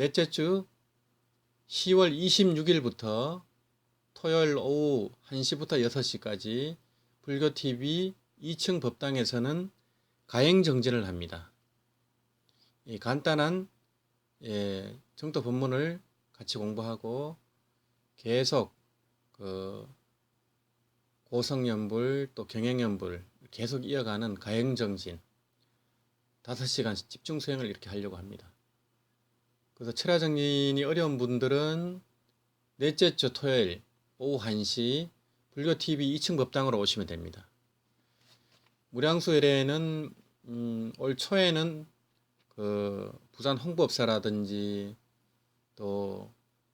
넷째 주 10월 26일부터 토요일 오후 1시부터 6시까지 불교TV 2층 법당에서는 가행정진을 합니다. 이 간단한 예, 정도 법문을 같이 공부하고 계속 그 고성연불 또 경행연불 계속 이어가는 가행정진 5시간 집중 수행을 이렇게 하려고 합니다. 그래서 철야정진이 어려운 분들은 넷째 주 토요일 오후 1시 불교TV 2층 법당으로 오시면 됩니다. 무량수일에는 음, 올 초에는 그 부산 홍보업사라든지 또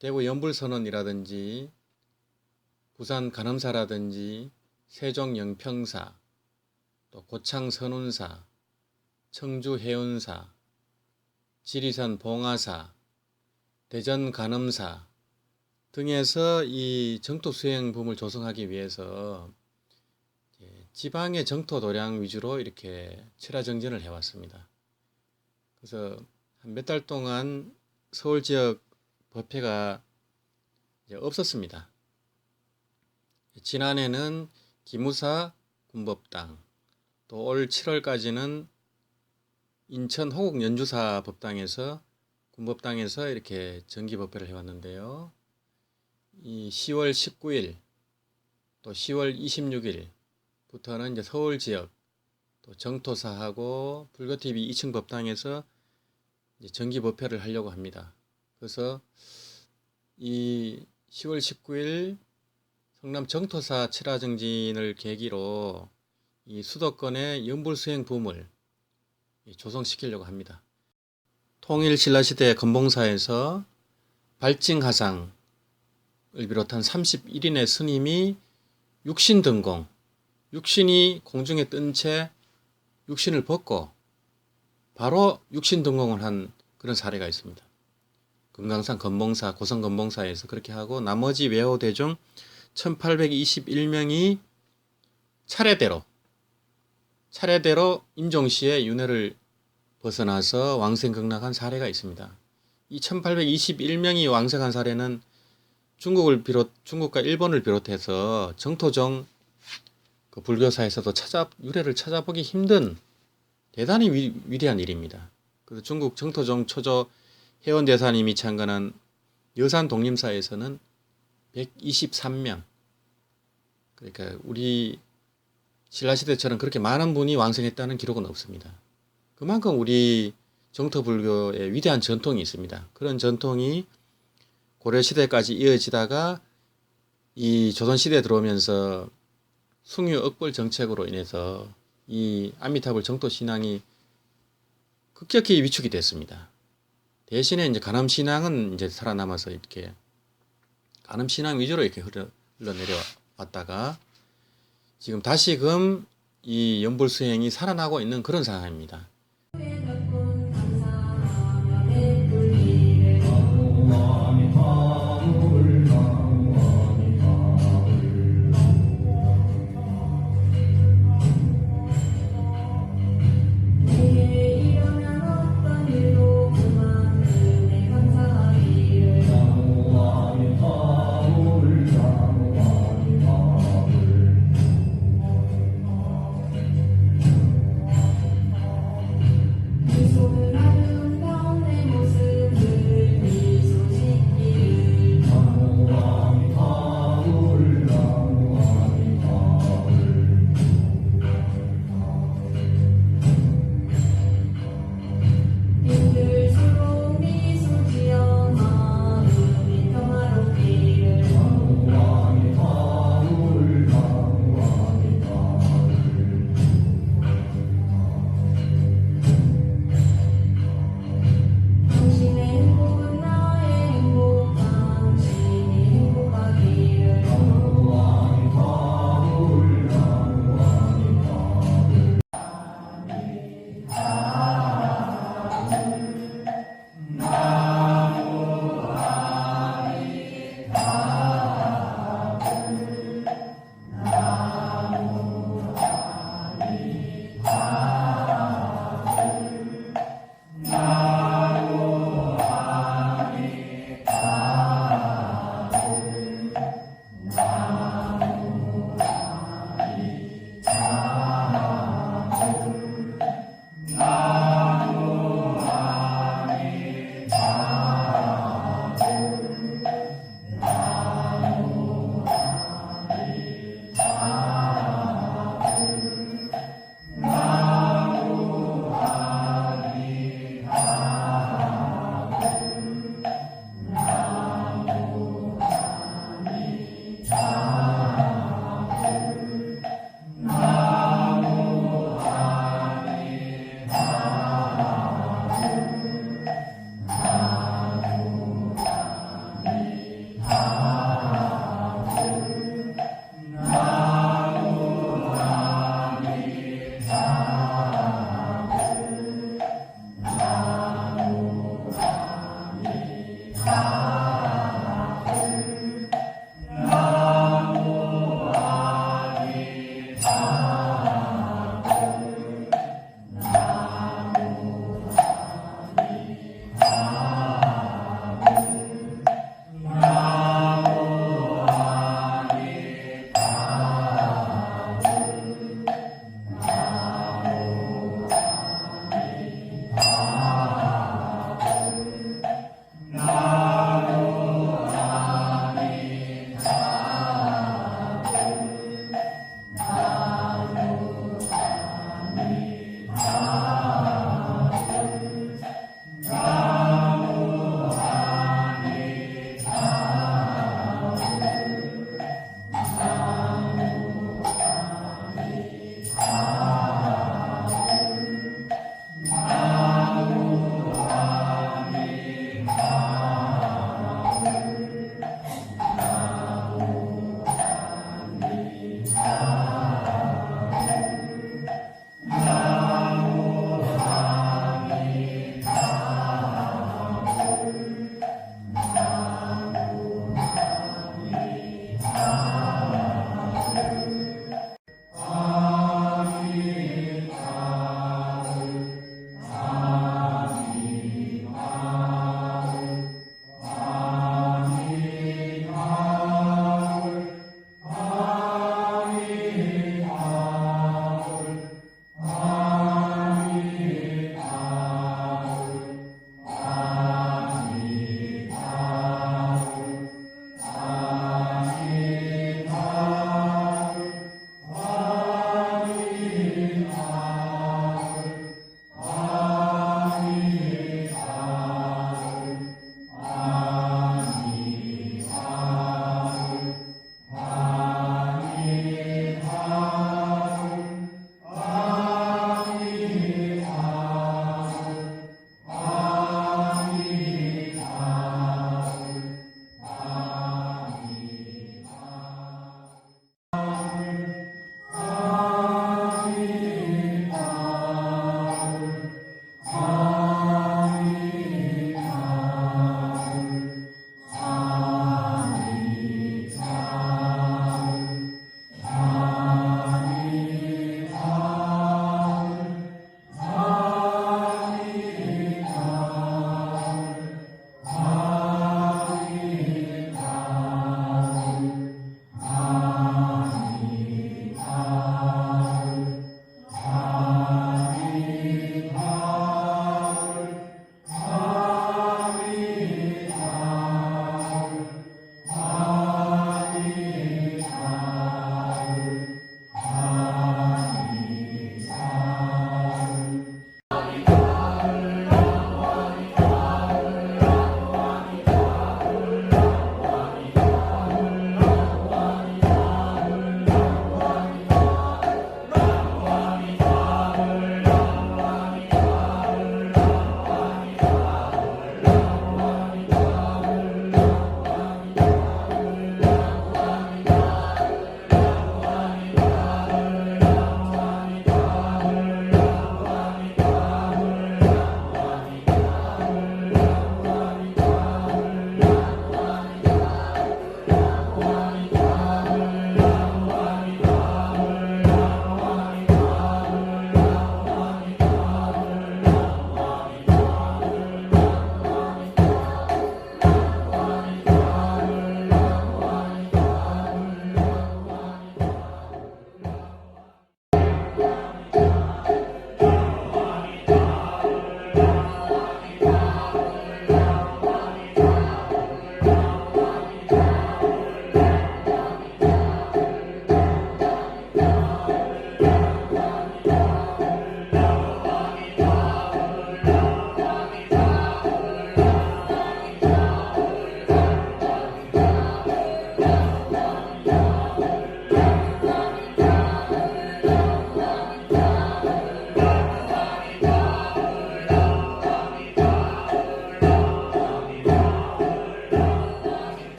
대구 연불선언이라든지 부산 간암사라든지 세종 영평사 또 고창 선운사 청주 해운사 지리산 봉화사 대전 간암사 등에서 이 정토 수행 붐을 조성하기 위해서 지방의 정토 도량 위주로 이렇게 철야 정진을 해왔습니다. 그래서 한 몇 달 동안 서울 지역 법회가 없었습니다. 지난해는 기무사 군법당, 또 올 7월까지는 인천 호국 연주사 법당에서 군법당에서 이렇게 정기 법회를 해왔는데요. 이 10월 19일 또 10월 26일부터는 이제 서울 지역 또 정토사하고 불교TV 2층 법당에서 정기 법회를 하려고 합니다. 그래서 이 10월 19일 성남 정토사 칠화정진을 계기로 이 수도권의 연불 수행 붐을 조성시키려고 합니다. 통일신라시대 건봉사에서 발징하상을 비롯한 31인의 스님이 육신등공, 육신이 공중에 뜬 채 육신을 벗고 바로 육신등공을 한 그런 사례가 있습니다. 금강산 건봉사, 고성 건봉사에서 그렇게 하고 나머지 외호 대 중 1821명이 차례대로 차례대로 임종시의 윤회를 벗어나서 왕생극락한 사례가 있습니다. 이 1821명이 왕생한 사례는 중국을 비롯 중국과 일본을 비롯해서 정토종 그 불교사에서도 찾아 유래를 찾아보기 힘든 대단히 위, 위대한 일입니다. 그래서 중국 정토종 초조 회원 대사님이 창건한 여산 독림사에서는 123명 그러니까 우리 신라시대처럼 그렇게 많은 분이 왕성했다는 기록은 없습니다. 그만큼 우리 정토불교의 위대한 전통이 있습니다. 그런 전통이 고려시대까지 이어지다가 이 조선시대에 들어오면서 숭유 억벌 정책으로 인해서 이 아미타불 정토 신앙이 급격히 위축이 됐습니다. 대신에 이제 간암 신앙은 이제 살아남아서 이렇게 간암 신앙 위주로 이렇게 흘러, 흘러내려왔다가 지금 다시금 이 연불 수행이 살아나고 있는 그런 상황입니다.